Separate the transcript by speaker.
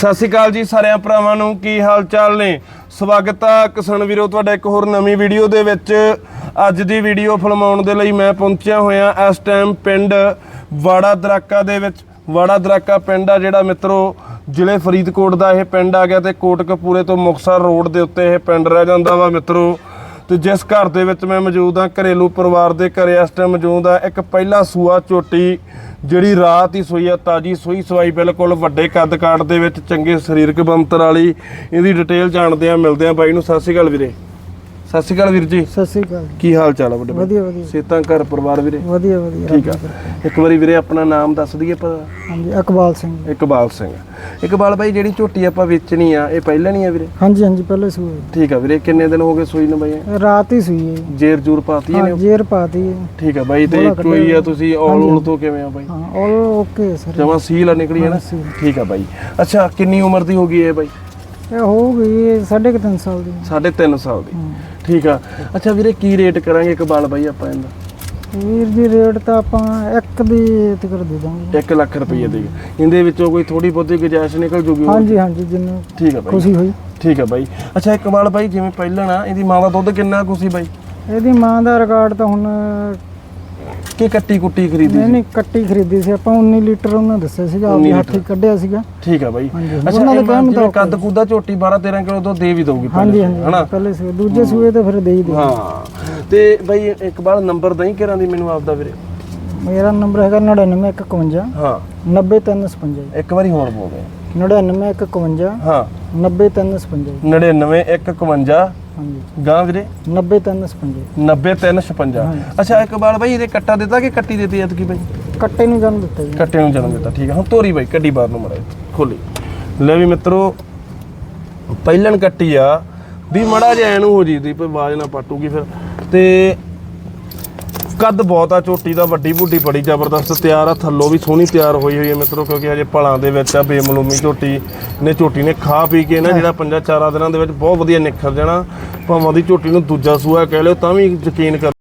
Speaker 1: ਸਤਿ ਸ਼੍ਰੀ ਅਕਾਲ ਜੀ ਸਾਰਿਆਂ ਭਰਾਵਾਂ ਨੂੰ, ਕੀ ਹਾਲ ਚਾਲ ਨੇ? ਸਵਾਗਤ ਆ ਕਿਸਾਨ ਵੀਰੋ, ਤੁਹਾਡਾ ਇੱਕ ਹੋਰ ਨਵੀਂ ਵੀਡੀਓ ਦੇ ਵਿੱਚ। ਅੱਜ ਦੀ ਵੀਡੀਓ ਫਿਲਮਾਉਣ ਦੇ ਲਈ ਮੈਂ ਪਹੁੰਚਿਆ ਹੋਇਆ ਇਸ ਟਾਈਮ ਪਿੰਡ ਵਾੜਾ ਦਰਾਕਾ ਦੇ ਵਿੱਚ। ਵਾੜਾ ਦਰਾਕਾ ਪਿੰਡ ਆ ਜਿਹੜਾ ਮਿੱਤਰੋ, ਜ਼ਿਲ੍ਹੇ ਫਰੀਦਕੋਟ ਦਾ ਇਹ ਪਿੰਡ ਆ ਗਿਆ ਤੇ ਕੋਟਕਪੂਰੇ ਤੋਂ ਮੁਕਸਰ ਰੋਡ ਦੇ ਉੱਤੇ ਇਹ ਪਿੰਡ ਰਹਿ ਜਾਂਦਾ ਵਾ ਮਿੱਤਰੋ। ਤੇ ਜਿਸ ਘਰ ਦੇ ਵਿੱਚ ਮੈਂ ਮੌਜੂਦ ਹਾਂ, ਘਰੇਲੂ ਪਰਿਵਾਰ ਦੇ ਘਰੇ ਇਸ ਟਾਈਮ ਮੌਜੂਦ ਆ ਇੱਕ ਪਹਿਲਾ ਸੂਆ ਝੋਟੀ ਜਿਹੜੀ ਰਾਤ ਹੀ ਸੂਈ ਆ, ਤਾਜੀ ਸੂਈ ਸਵਾਈ ਬਿਲਕੁਲ ਵੱਡੇ ਕੱਦ ਕਾਠ ਦੇ ਵਿੱਚ, ਚੰਗੇ ਸਰੀਰਕ ਬੰਤਰ ਵਾਲੀ, ਇਹਦੀ ਡਿਟੇਲ ਜਾਣਦੇ ਆ ਮਿਲਦੇ ਆ ਬਾਈ ਨੂੰ। ਸਤਿ ਸ਼੍ਰੀ ਅਕਾਲ ਵੀਰੇ। ਸਤਿ ਸ਼੍ਰੀ ਅਕਾਲ ਵੀਰ ਜੀ।
Speaker 2: ਸਤਿ ਸ੍ਰੀ ਅਕਾਲ।
Speaker 1: ਕੀ ਹਾਲ ਚਾਲ ਆ ਵੱਡੇ?
Speaker 2: ਵਧੀਆ ਵਧੀਆ।
Speaker 1: ਸੇਤਾਂ ਘਰ ਪਰਿਵਾਰ ਵੀਰੇ?
Speaker 2: ਵਧੀਆ ਵਧੀਆ
Speaker 1: ਠੀਕ ਆ। ਇੱਕ ਵਾਰੀ ਵੀਰੇ ਆਪਣਾ ਨਾਮ ਦੱਸ ਦਈਏ ਪਰ
Speaker 2: ਹਾਂਜੀ ਇਕਬਾਲ ਸਿੰਘ।
Speaker 1: ਇਕਬਾਲ ਸਿੰਘ। ਇਕਬਾਲ ਬਾਈ ਜਿਹੜੀ ਝੋਟੀ ਆਪਾਂ ਵੇਚਣੀ ਆ ਇਹ ਪਹਿਲਾਂ ਨਹੀਂ ਆ ਵੀਰੇ?
Speaker 2: ਹਾਂਜੀ ਹਾਂਜੀ ਪਹਿਲੇ ਸੂਏ
Speaker 1: ਠੀਕ ਆ ਵੀਰੇ ਕਿੰਨੇ ਦਿਨ ਹੋ ਗਏ ਸੂਈ ਨੂੰ ਬਾਈ
Speaker 2: ਰਾਤ ਹੀ ਸੂਈ ਹੈ
Speaker 1: ਜੇਰ ਜੂਰ ਪਾਤੀ
Speaker 2: ਹਾਂ ਜੇਰ ਪਾਤੀ ਹੈ।
Speaker 1: ਠੀਕ ਆ ਬਾਈ ਤੇ
Speaker 2: ਬੋਲਾ
Speaker 1: ਹੀ ਆ। ਤੁਸੀਂ ਆਲ
Speaker 2: ਹਾਂਜੀ।
Speaker 1: ਉਲ ਤੋਂ ਕਿਵੇਂ ਆ ਬਾਈ?
Speaker 2: ਹਾਂ ਆਲ ਓਕੇ ਸਰ।
Speaker 1: ਜਮਾ ਸੀਲ ਆ ਨਿਕਲੀ ਹੈ ਨਾ। ਠੀਕ ਆ ਬਾਈ। ਅੱਛਾ ਕਿੰਨੀ ਉਮਰ ਦੀ ਹੋ ਗਈ ਇਹ ਬਾਈ?
Speaker 2: ਇਹ ਹੋ ਗਈ ਸਾਢੇ ਕੁ ਤਿੰਨ ਸਾਲ ਦੀ।
Speaker 1: ਸਾਢੇ ਤਿੰਨ ਸਾਲ ਦੀ। ਠੀਕ ਆ। ਅੱਛਾ ਵੀਰੇ ਕੀ ਰੇਟ ਕਰਾਂਗੇ ਇਕਬਾਲ ਬਾਈ ਆਪਾਂ ਇਹਦਾ?
Speaker 2: ਵੀਰ ਜੀ ਰੇਟ ਤਾਂ ਆਪਾਂ ਇੱਕ ਦੀ ਤੇ ਕਰ ਦੇ ਦਾਂਗੇ।
Speaker 1: 1 ਲੱਖ ਰੁਪਏ ਦੀ ਇਹਦੇ ਵਿੱਚੋਂ ਕੋਈ ਥੋੜੀ ਬਹੁਤੀ ਗੁੰਜਾਇਸ਼ ਨਿਕਲ ਜੂਗੀ
Speaker 2: ਹਾਂਜੀ ਹਾਂਜੀ ਜਿੰਨੂੰ
Speaker 1: ਠੀਕ ਆ ਬਾਈ।
Speaker 2: ਖੁਸ਼ੀ ਹੋਈ।
Speaker 1: ਠੀਕ ਆ ਬਾਈ। ਅੱਛਾ ਇਕਬਾਲ ਬਾਈ ਜਿਵੇਂ ਪਹਿਲਾਂ ਨਾ ਇਹਦੀ ਮਾਂ ਦਾ ਦੁੱਧ ਕਿੰਨਾ ਕੁ ਸੀ ਬਾਈ?
Speaker 2: ਇਹਦੀ ਮਾਂ ਦਾ ਰਿਕਾਰਡ ਤਾਂ ਹੁਣ
Speaker 1: ਕੀ ਕੱਟੀ ਕੁੱਟੀ ਖਰੀਦੀ
Speaker 2: ਨਹੀਂ
Speaker 1: ਸੀ?
Speaker 2: ਨਹੀਂ ਕੱਟੀ ਖਰੀਦੀ ਸੀ। ਆਪਾਂ 19 ਲੀਟਰ ਉਹਨਾਂ ਦੱਸਿਆ ਸੀਗਾ
Speaker 1: 19
Speaker 2: ਆਪਣੀ ਹੱਥੀ ਕੱਢਿਆ ਸੀਗਾ।
Speaker 1: ਠੀਕ ਆ ਬਾਈ।
Speaker 2: ਹਾਂਜੀ,
Speaker 1: ਅੱਛਾ
Speaker 2: ਉਹਨਾਂ ਦੇ
Speaker 1: ਇਹ
Speaker 2: ਕਹਿਣ ਮੁਤਾਬਕ।
Speaker 1: ਕੱਦ ਕੁੱਦਾ ਝੋਟੀ 12 13 ਕਿਲੋ ਤੋਂ ਦੇ ਵੀ ਦਊਗੀ
Speaker 2: ਹਾਂਜੀ
Speaker 1: ਪਹਿਲੇ, ਹਨਾ?
Speaker 2: ਹਾਂਜੀ ਪਹਿਲੇ ਸੂਏ ਦੂਜੇ ਸੂਏ ਤੇ ਫਿਰ ਦੇ ਹੀ ਦੇ
Speaker 1: ਹਾਂ। ਤੇ ਬਾਈ ਇਕਬਾਲ ਨੰਬਰ ਦਈ ਕਿਰਾਂ ਦੀ ਮੈਨੂੰ ਆਪਦਾ ਵੀਰੇ?
Speaker 2: ਮੇਰਾ ਨੰਬਰ ਹੈਗਾ 9951
Speaker 1: ਹਾਂ।
Speaker 2: 90355
Speaker 1: ਇੱਕ ਵਾਰੀ ਹੋਰ ਬੋਲ ਦੇ।
Speaker 2: 9951
Speaker 1: ਹਾਂ।
Speaker 2: 90355
Speaker 1: 99151
Speaker 2: ਹਾਂਜੀ।
Speaker 1: ਗਾਂ ਵੀਰੇ?
Speaker 2: 90355
Speaker 1: 90356
Speaker 2: ਹਾਂਜੀ।
Speaker 1: ਅੱਛਾ ਇਕਬਾਲ ਬਾਈ ਇਹਦੇ ਕੱਟਾ ਦਿੱਤਾ ਕਿ ਕੱਟੀ ਦਿੱਤੀ ਐਤਕੀ ਬਾਈ?
Speaker 2: ਕੱਟੇ ਨੂੰ ਜਨਮ ਦਿੱਤਾ ਜੀ।
Speaker 1: ਕੱਟੇ ਨੂੰ ਜਨਮ ਦਿੱਤਾ ਠੀਕ ਆ। ਹੁਣ ਤੋਰੀ ਬਾਈ ਕੱਢੀ ਬਾਹਰ ਨੂੰ ਮੜਾ ਖੋਲੀ। ਲੈ ਵੀ ਮਿੱਤਰੋ ਪਹਿਲਣ ਕੱਟੀ ਆ। ਵੀ ਮੜਾ ਜਿਹਾ ਐਨੂੰ ਹੋ ਜੀ ਦੀ ਕੋਈ ਆਵਾਜ਼ ਨਾ ਪਾਟੂਗੀ ਫਿਰ। ਤੇ ਕੱਦ ਬਹੁਤ ਆ ਝੋਟੀ ਦਾ ਵੱਡੀ ਬੁੱਢੀ ਬੜੀ ਜ਼ਬਰਦਸਤ ਤਿਆਰ ਆ ਥੱਲੋਂ ਵੀ ਸੋਹਣੀ ਤਿਆਰ ਹੋਈ ਹੋਈ ਹੈ ਮਿੱਤਰੋ ਕਿਉਂਕਿ ਹਜੇ ਪਲਾਂ ਦੇ ਵਿੱਚ ਆ ਬੇਮਲੂਮੀ ਝੋਟੀ ਨੇ ਝੋਟੀ ਨੇ ਖਾ ਪੀ ਕੇ ਨਾ ਜਿਹੜਾ ਪੰਜਾਂ ਚਾਰਾਂ ਦਿਨਾਂ ਦੇ ਵਿੱਚ ਬਹੁਤ ਵਧੀਆ ਨਿਖਰ ਜਾਣਾ ਭਾਵੇਂ ਦੀ ਝੋਟੀ ਨੂੰ ਦੂਜਾ ਸੂਆ ਕਹਿ ਲਿਓ ਤਾਂ ਵੀ ਯਕੀਨ ਕਰ